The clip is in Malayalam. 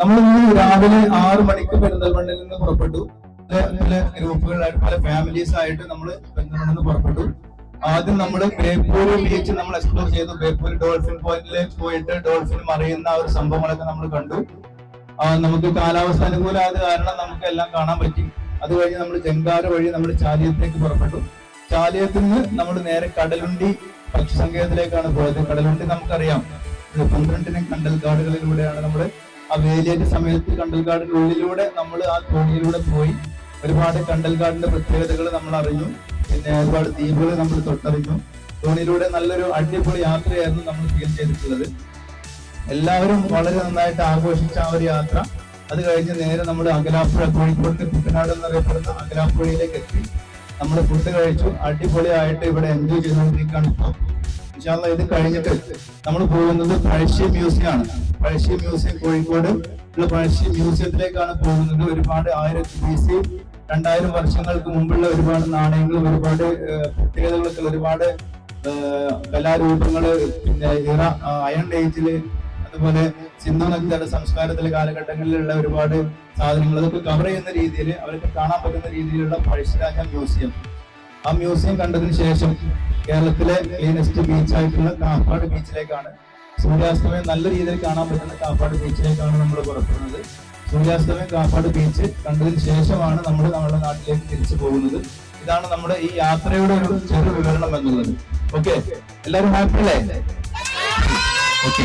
നമ്മൾ ഇന്ന് രാവിലെ ആറ് മണിക്ക് പെരിന്തൽമണ്ണിൽ നിന്ന് പുറപ്പെട്ടു. പല ഗ്രൂപ്പുകളായിട്ട് പല ഫാമിലീസ് ആയിട്ട് നമ്മൾ പെരിന്തൽമണ്ണിൽ നിന്ന് പുറപ്പെട്ടു. ആദ്യം നമ്മൾ ബേപ്പൂര് ബീച്ച് നമ്മൾ എക്സ്പ്ലോർ ചെയ്തു. ബേപ്പൂർ ഡോൾഫിൻ പോയിന്റിലേക്ക് പോയിട്ട് ഡോൾഫിൻ മറിയുന്ന ഒരു സംഭവങ്ങളൊക്കെ നമ്മൾ കണ്ടു. നമുക്ക് കാലാവസ്ഥ അനുകൂലമായത് കാരണം നമുക്ക് എല്ലാം കാണാൻ പറ്റി. അത് കഴിഞ്ഞ് നമ്മൾ ജംഗാര വഴി നമ്മൾ ചാലിയത്തേക്ക് പുറപ്പെട്ടു. ചാലിയത്തിൽ നിന്ന് നമ്മൾ നേരെ കടലുണ്ടി പക്ഷി സങ്കേതത്തിലേക്കാണ് പോയത്. കടലുണ്ടി നമുക്കറിയാം. പന്ത്രണ്ടിന് കണ്ടൽ കണ്ടൽക്കാടുകളിലൂടെയാണ് നമ്മൾ ആ വേലിയേറ്റ സമയത്ത് കണ്ടൽക്കാടിനുള്ളിലൂടെ നമ്മൾ ആ തോണിയിലൂടെ പോയി ഒരുപാട് കണ്ടൽക്കാടിന്റെ പ്രത്യേകതകൾ നമ്മൾ അറിഞ്ഞു പിന്നെ ഒരുപാട് ദ്വീപുകൾ നമ്മൾ തൊട്ടറിഞ്ഞു. തോണിയിലൂടെ നല്ലൊരു അടിപൊളി യാത്രയായിരുന്നു നമ്മൾ ഫീൽ ചെയ്തിട്ടുള്ളത്. എല്ലാവരും വളരെ നന്നായിട്ട് ആഘോഷിച്ച ആ ഒരു യാത്ര. അത് കഴിഞ്ഞ് നേരെ നമ്മൾ അകലാപ്പുഴ കോഴിക്കോട് കുട്ടനാട് എന്നറിയപ്പെടുന്ന അകലാപ്പുഴയിലേക്ക് എത്തി. നമ്മൾ ഫുഡ് കഴിച്ചു. അടിപൊളിയായിട്ട് ഇവിടെ എൻജോയ് ചെയ്തുകൊണ്ടിരിക്കുകയാണ് ഇൻഷാല്ല ഇത് കഴിഞ്ഞിട്ട് നമ്മൾ പോകുന്നത് പഴശ്ശി മ്യൂസിയം ആണ്. പഴശ്ശി മ്യൂസിയം കോഴിക്കോട്. ഉള്ള പഴശ്ശി മ്യൂസിയത്തിലേക്കാണ് പോകുന്നത്. ഒരുപാട് ആയിരത്തി ബി സി രണ്ടായിരം വർഷങ്ങൾക്ക് മുമ്പുള്ള ഒരുപാട് നാണയങ്ങളും ഒരുപാട് പ്രത്യേകതകളൊക്കെ ഒരുപാട് കലാരൂപങ്ങൾ പിന്നെ ഇറ അയൺ ഏജിൽ അതുപോലെ സിന്ധു നദിയുടെ സംസ്കാരത്തിലെ കാലഘട്ടങ്ങളിലുള്ള ഒരുപാട് സാധനങ്ങൾ അതൊക്കെ കവർ ചെയ്യുന്ന രീതിയിൽ അവർക്ക് കാണാൻ പറ്റുന്ന രീതിയിലുള്ള പഴശ്ശിരാജ മ്യൂസിയം. ആ മ്യൂസിയം കണ്ടതിന് ശേഷം കേരളത്തിലെ ക്ലീനസ്റ്റ് ബീച്ച് ആയിട്ടുള്ള കാപ്പാട് ബീച്ചിലേക്കാണ് സൂര്യാസ്തമയം നല്ല രീതിയിൽ കാണാൻ പറ്റുന്ന കാപ്പാട് ബീച്ചിലേക്കാണ് നമ്മൾ പുറപ്പെടുന്നത്. സൂര്യാസ്തമയം കാപ്പാട് ബീച്ച് കണ്ടതിന് ശേഷമാണ് നമ്മൾ നമ്മുടെ നാട്ടിലേക്ക് തിരിച്ചു പോകുന്നത്. ഇതാണ് നമ്മുടെ ഈ യാത്രയുടെ ഒരു ചെറു വിവരണം എന്നുള്ളത്. ഓക്കെ എല്ലാവരും ഹാപ്പി അല്ലേ? ഓക്കെ